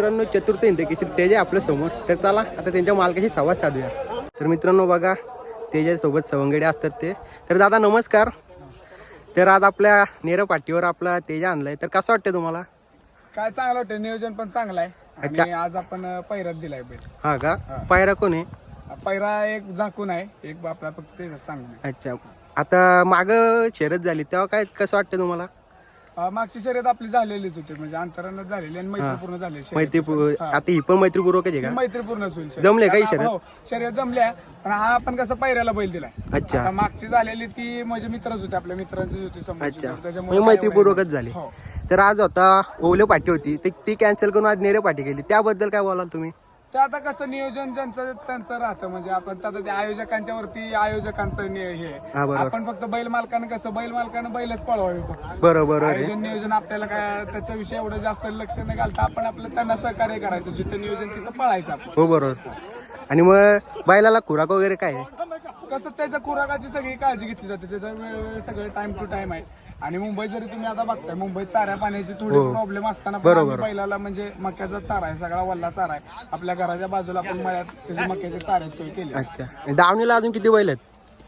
मित्रांनो चतुर्थ इंदकेशी तेज आहे आपल्यासमोर. तर चला आता त्यांच्या मालकाशी संवाद साधूया. तर मित्रांनो बघा तेजासोबत सवंगडे असतात ते. तर दादा नमस्कार. तर आज आपल्या नेर पाठीवर आपला तेजा आणलाय. तर कसं वाटतं तुम्हाला? काय चांगलं वाटतं नियोजन पण चांगलं आहे. आणि आज आपण पैरात दिलाय बैल. हा का? पायरा कोण आहे? पैरा एक झाकून आहे. एक आपला फक्त सांगून अच्छा. आता माग शर्यत झाली तेव्हा काय कसं वाटतं तुम्हाला? मागची शर्यत आपली झालेलीच होती. म्हणजे अंतरानं झालेली आणि मैत्रीपूर्ण झाली शर्यत. मैत्री आता ही पण मैत्रीपूर्वकच आहे ती का मैत्रीपूर्णच होईल शर्यत. जमले काही शर्यत? हो, शर्यत जमल्या पण हा आपण कसं पैऱ्याला बैल दिलाय. अच्छा. आता मागची झालेली ती म्हणजे मित्रच होते आपल्या मित्रांची होती समोरची. अच्छा. त्याच्यामुळे म्हणजे काय मैत्रीपूर्वकच झाली. हो. तर आज होता ओले पाठी होती. ते ती कॅन्सल करून आज नेरे पाठी गेली. त्याबद्दल काय बोलाल तुम्ही? ते आता कसं नियोजन ज्यांचं त्यांचं राहतं म्हणजे आपण आता त्या आयोजकांच्या वरती आयोजकांचं नि- हे. आहे. बरोबर. आपण फक्त बैल मालकानं कसं बैल मालकानं बैलच पळवावे फक्त. बरोबर बरोबर आहे. आयोजन नियोजन आपल्याला काय त्याच्याविषयी एवढं जास्त लक्ष न घालता आपण आपलं त्यांना सहकार्य करायचं जिथं नियोजन तिथं पळायचं आपण हो बरोबर. आणि मग बैलाला खुराक वगैरे काय आहे? कसं त्याच्या खुराकाची सगळी काळजी घेतली जाते त्याचा वेळोवेळ सगळं टाइम टू टाइम आहे. आणि मुंबईत जरी तुम्ही आता बघताय मुंबईत चाऱ्या पाण्याची थोडी प्रॉब्लेम असताना पण आम्ही बैलाला म्हणजे मक्याचा चारा आहे सगळा वल्ला चारा आहे. आपल्या घराच्या बाजूला आपण मळ्यात त्याची मक्याच्या चाऱ्याची सोय केली. अच्छा. दावणीला अजून किती बैल आहेत?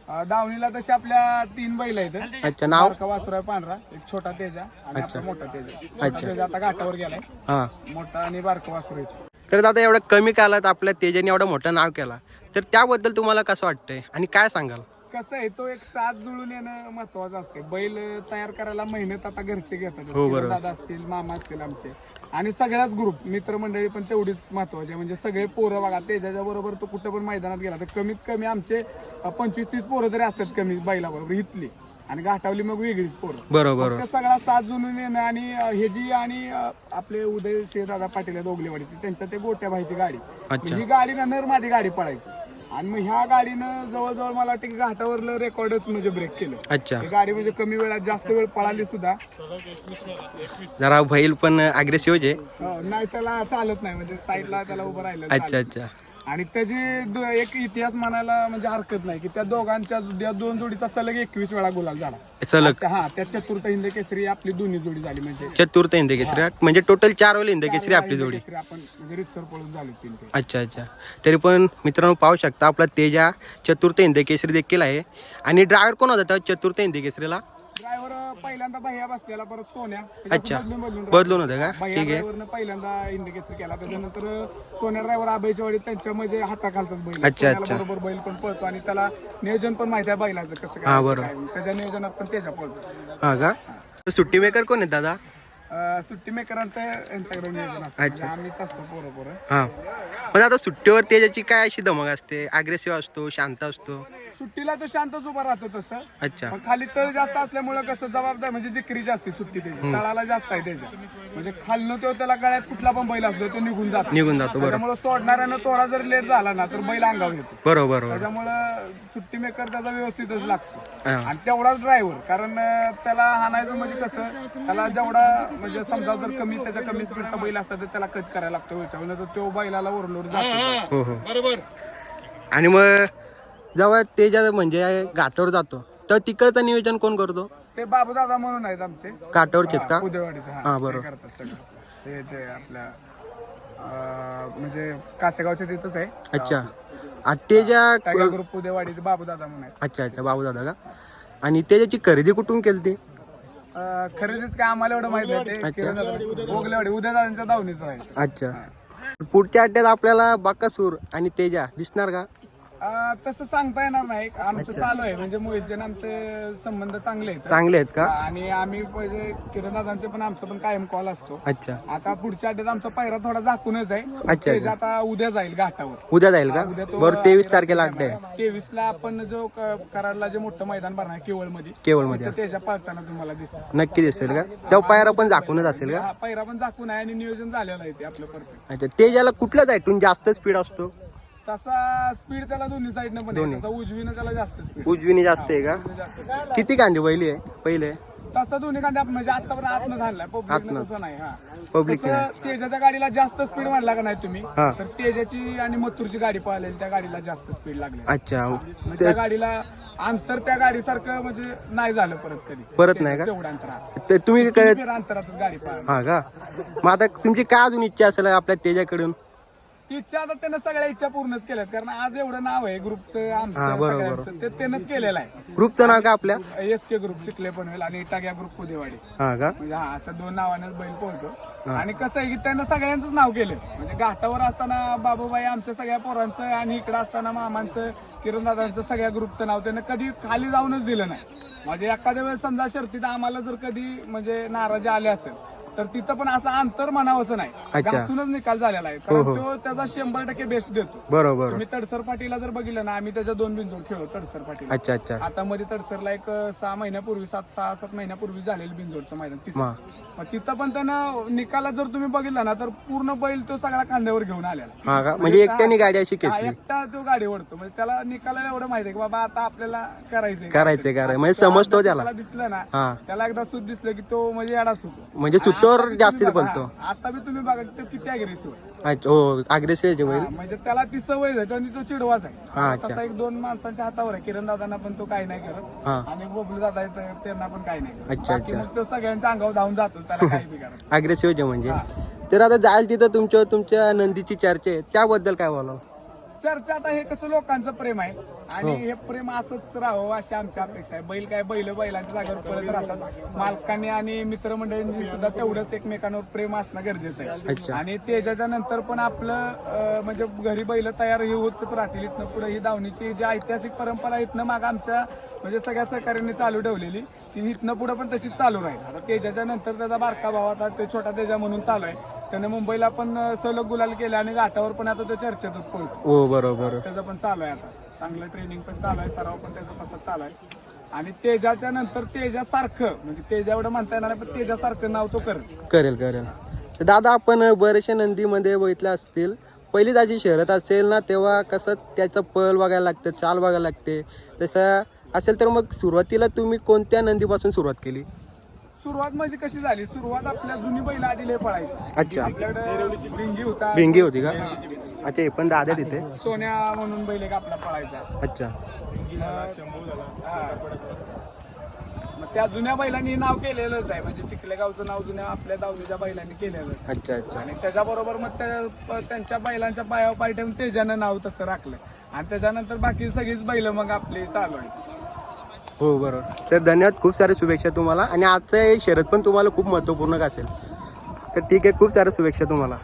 अं, दावणीला तशी आपल्या तीन बैल आहेत. अच्छा नाव? बारका वासुरा पांढरा एक छोटा तेजा आणि आपला मोठा तेजा. छोटा तेजा आता घाटावर गेलाय. हा. मोठा आणि बारका वासुरा येतो तर दादा एवढं कमी कालात आपल्या तेजाने एवढं मोठं नाव केला. तर त्याबद्दल तुम्हाला कसं वाटतंय? आणि काय सांगाल? कसं आहे तो एक साथ जुळून येणं महत्वाचं असते. बैल तयार करायला मेहनत आता घरचे घेतात. हो, बरोबर. दादा असतील मामा असतील आमचे. आणि सगळ्याच ग्रुप मित्रमंडळी पण तेवढीच महत्वाची आहे. म्हणजे सगळे पोरं बघा त्याच्या बरोबर तो कुठं पण मैदानात गेला तर कमीत कमी आमचे पंचवीस तीस पोरं तरी असतात कमी बैलाबरोबर इथली. आणि घाटावली मग वेगळीच पोरं. बरोबर. फक्त सगळा साथ जुळून येणं आणि अं, हे जी आणि अं, आपले उदय दादा पाटील आहेत ओगलेवाडीची त्यांच्या ते गोट्या भाईची गाडी. अच्छा. ही गाडी ना नरमादी गाडी पळायची. आणि मग ह्या गाडीनं जवळजवळ मला वाटतं की घाटावरलं रेकॉर्डच म्हणजे ब्रेक केलं. अच्छा. ही गाडी म्हणजे कमी वेळात जास्त वेळ पळाली सुद्धा. जरा बैल पण अग्रेसिव्ह आहे हो, नाही त्याला चालत नाही म्हणजे साईडला त्याला उभं राहिलं अच्छा. अच्छा. आणि त्याची दो- एक इतिहास म्हणायला म्हणजे हरकत नाही की त्या दोघांच्या या दोन जोडीचा सलग एकवीस वेळा गुलाल झाला. सलग? त्या- हा त्या चतुर्थ हिंद केसरी आपली दोन्ही जोडी झाली म्हणजे चतुर्थ इंदकेसरी म्हणजे टोटल चार वेळ इंदकेसरी आपली जोडी. केसरी आपण म्हणजे रितसर पळून झाली तीन ते. अच्छा अच्छा. तरी पण मित्रांनो पाहू शकता आपला तेजा चतुर्थ इंदकेसरी देखील आहे. आणि ड्रायव्हर कोण होता त्या चतुर्थ इंदकेसरीला ड्रायव्हर पहिल्यांदा भैया बसलेला परत सोन्या. अच्छा. बदलून होतं का? ठीक आहे. पहिल्यांदा इंदकेसरी केला. त्याच्यानंतर सोन्या ड्रायव्हर आबाईच्या वाडी त्यांच्या म्हणजे हाताखालचाच बैल. अच्छा, सोन्याला बरोबर बैल पण पळतो आणि त्याला नियोजन पण माहिती आहे बैलाचं कसं हा, काय. त्याच्या नियोजनात पण त्याच्या पळतो. हा का? सुट्टी मेकर कोण आहेत दादा? सुट्टी मेकरांचं यांच्याकडे नियोजन असतं. म्हणजे आम्हीच असतो पोरं पोरं. हा. पण आता सुट्टीवर तेजाची काय अशी धमक असते? अग्रेसिव्ह असतो शांत असतो? सुट्टीला तो शांतच उभा राहतो तसं. अच्छा. पण खाली तळ जास्त असल्यामुळे कसं जबाबदार म्हणजे जिकरी जास्त आहे सुट्टी त्याची. तळाला जास्त आहे त्याच्या. म्हणजे खालनं तो त्याला गळ्यात कुठला पण बैल असतो तो निघून जातो. निघून जातो बरोबर. त्याच्यामुळे सोडणाऱ्यानं थोडा जर लेट झाला ना तर बैल अंगावर येतो. बरोबर बरोबर. त्याच्यामुळं सुट्टी मेकर त्याचा व्यवस्थितच लागतो. आणि तेवढाच ड्रायव्हर कारण त्याला हाणायचं म्हणजे कसं त्याला जेवढा म्हणजे समजा जर कमी त्याच्या कमी स्पीडचा बैल असता तर त्याला कट करायला लागतो वेळच्या तर तो बैलाला ओरलोर जातो. हो हो. बरोबर. आणि मग जेव्हा तेजा म्हणजे घाटावर जातो तर तिकडचं नियोजन कोण करतो? ते बाबू दादा म्हणून आहेत आमचे. घाटावरचेच का? उदयवाडीचे हा, बरोबर. ते करतात सगळं. ते जे आपल्या अं, म्हणजे कासेगावच्या तिथंच आहे. अच्छा. टायगर ग्रुप उदयवाडीचे बाबू दादा म्हणून आहेत. अच्छा अच्छा बाबू दादा का? आणि तेजाची खरेदी कुठून केली ती अं, खरेदीच काय आम्हाला एवढं माहीत नाही. ते किरण दादा उदय दादांच्या दावणीचं आहे. अच्छा. पुढच्या अड्ड्यात आपल्याला बाकासूर आणि तेजा दिसणार का? तसं सांगता येणार नाही. आमचं चालू आहे. म्हणजे मोहितचे आणि आमचे संबंध चांगले आहेत. चांगले आहेत का? आणि आम्ही म्हणजे किरण दादांचे पण आमचा पण कायम कॉल असतो. अच्छा. आता पुढच्या अड्ड्यात आमचा पायरा थोडा झाकूनच आहे. अच्छा. आता उद्या जाईल घाटावर. उद्या जाईल का? उद्या तो बरं तेवीस तारखेला अड्डा आहे तेवीस ला आपण जो क- कराडला जे मोठं मैदान भरणार केवळमध्ये केवळमध्ये. त्याच्या पळताना तुम्हाला दिसत नक्की दिसेल का? तेव्हा पायरा पण झाकूनच असेल का? हा पैरा पण झाकून आहे आणि नियोजन झालेलं आहे ते आपलं परफेक्ट. अच्छा तेजाला कुठल्या साईडून जास्त स्पीड असतो? तसा स्पीड त्याला दोन्ही साईडनं पण आहे. तसा उजवीनं त्याला जास्त स्पीड उजवीने जास्त आहे का? किती कांदे पहिली आहे? पहिले? तसं दोन्ही कांदे आपण म्हणजे आतापर्यंत आतनं झालाय पब्लिक आतनं. तसं नाही हा. Public तसं तेजाच्या गाडीला जास्त स्पीड म्हणला का नाही तुम्ही? हा. तर तेजाची आणि मथुरची गाडी पळालेली त्या गाडीला जास्त स्पीड लागली. अच्छा. त्या गाडीला अंतर त्या गाडीसारखं म्हणजे नाही झालं परत कधी. परत नाही का? तेवढं अंतर ते तुम्ही काय अंतरातच गाडी पळाली हा का? मग आता तुमची काय अजून इच्छा असेल आपल्या त्याच्याकडून इच्छा आता त्यानं सगळ्या इच्छा पूर्णच केल्यात. कारण आज एवढं नाव आहे ग्रुपचं हा, आमचं बरोबर, सगळ्यांचं. ते त्यानंच केलेलं आहे. ग्रुपचं नाव का आपल्या? S K group Chikhale Panvel आणि टाग्या ग्रुप पुदेवाडी हा का? म्हणजे हा असं दोन नावानेच बैल पोहतो आणि कसं आहे की त्यानं सगळ्यांचंच नाव केलं म्हणजे घाटावर असताना बाबूबाई आमच्या सगळ्या पोरांचं आणि इकडं असताना मामांचं किरण दादांचं सगळ्या ग्रुपचं नाव त्यानं कधी खाली जाऊनच दिलं नाही. म्हणजे एखाद्या वेळेस समजा शर्तीत आम्हाला जर कधी म्हणजे नाराजी आले असेल तर तिथं पण असं अंतर म्हणावंसं नाही. अच्छा. घासूनच निकाल झालेला आहे. कारण तो त्याचा शंभर टक्के बेस्ट देतो. बरोबर. तुम्ही तडसर पाटीला जर बघितलं ना आम्ही त्याच्या दोन बिंजोड खेळलो तडसर पाटील अच्छा अच्छा. आता मध्ये तडसरला एक सहा महिन्यापूर्वी सात सहा सात महिन्यापूर्वी झालेलं बिंजोडचं मैदान तिथं. मा मग तिथं पण त्यानं निकाला जर तुम्ही बघितला ना तर पूर्ण बैल तो सगळा खांद्यावर घेऊन आलेला. हा का? म्हणजे एकट्याने गाडी अशी हा, घेतली एकटा तो गाडी ओढतो. म्हणजे त्याला निकालाला एवढं माहिती आहे की बाबा आता आपल्याला करायचंय. करायचंय करायचं म्हणजे समजतो त्याला. त्याला दिसलं ना हा. त्याला एकदा सूत दिसलं की तो म्हणजे येडाच होतो म्हणजे बी जास्तीत बोलतो. आता बी तुम्ही बघा तो किती अग्रेसिव्ह आहे. अच्छा हो अग्रेसिव्ह बैल. हा, म्हणजे त्याला ती सवय आहे आणि तो चिडवाच हा, आहे अच्छा. तसा एक दोन माणसांच्या हातावर आहे. किरण दादांना पण तो काही नाही करत. हा. आणि बबलू दादा आहेत, त्यांना पण काही नाही करत. अच्छा, बाकी अच्छा. मग तो सगळ्यांच्या अंगावर धावून जातो त्याला काही बी करत अग्रेसिव्ह म्हणजे. तर आता जायला तिथं तुमच्या तुमच्या नंदीची चर्चा आहे. त्याबद्दल काय बोलावं चर्चा आता हे कसं लोकांचं प्रेम आहे? आणि हो. हे प्रेम असंच राहावं अशी आमची अपेक्षा आहे. बैल काय बैल बैलांच्या जागेवर पळत राहतात. मालकांनी आणि मित्रमंडळींनी सुद्धा तेवढंच एकमेकांवर प्रेम असणं गरजेचं. आहे. आणि त्याच्याच्या नंतर पण आपलं म्हणजे घरी बैल तयार हे होतच राहतील. इथनं पुढे ही दावणीची जी ऐतिहासिक परंपरा इथनं माग आमच्या म्हणजे सगळ्या सहकार्यांनी चालू ठेवलेली. ती इथनं पुढे पण तशीच चालू राहील. आता तेजाच्या नंतर त्याचा बारका भाव आता ते छोटा तेजा म्हणून चालू आहे. त्याने मुंबईला पण सलग गुलाल केले आणि घाटावर पण आता तो चर्चेतच पळतो. हो बरोबर. त्याचं पण चालू आहे आता. चांगलं ट्रेनिंग पण चालू आहे सराव पण त्याचं तसंच चालू आहे. आणि तेजाच्या नंतर तेजासारखं म्हणजे तेजा एवढं म्हणता येणार नाही पण तेजासारखं नाव तो करेल. करेल तर दादा आपण बरेचशा नंदीमध्ये बघितल्या असतील. पहिली ताजी शर्यत असेल ना तेव्हा कसं त्याचं पल बघायला लागतं चाल बघायला लागते. तसं असेल तर मग सुरुवातीला तुम्ही कोणत्या नंदीपासून सुरुवात केली? सुरुवात म्हणजे कशी झाली? सुरुवात आपल्या जुनी बैल आधी लय पळायची. अच्छा. आपल्याकडे भिंगी होता. भिंगी होती का? अच्छा हे पण दादा तिथे? सोन्या म्हणून बैल एक आपला पळायचा. अच्छा. मग त्या जुन्या बैलांनी नाव केलेलंच आहे. म्हणजे चिखलेगावचं नाव जुन्या आपल्या दावणीच्या बैलांनी केलेलंच आहे. अच्छा अच्छा. आणि त्याच्याबरोबर मग त्या त्यांच्या बैलांच्या पायावर पाय ठेवून तेजानं नाव तसं राखलं. आणि त्याच्यानंतर बाकी सगळीच बैल मग आपली चालू आहेत. हो बरोबर. तर धन्यवाद खूप साऱ्या शुभेच्छा तुम्हाला. आणि आजचं हे शरद पण तुम्हाला खूप महत्त्वपूर्ण असेल. तर ठीक आहे खूप साऱ्या शुभेच्छा तुम्हाला.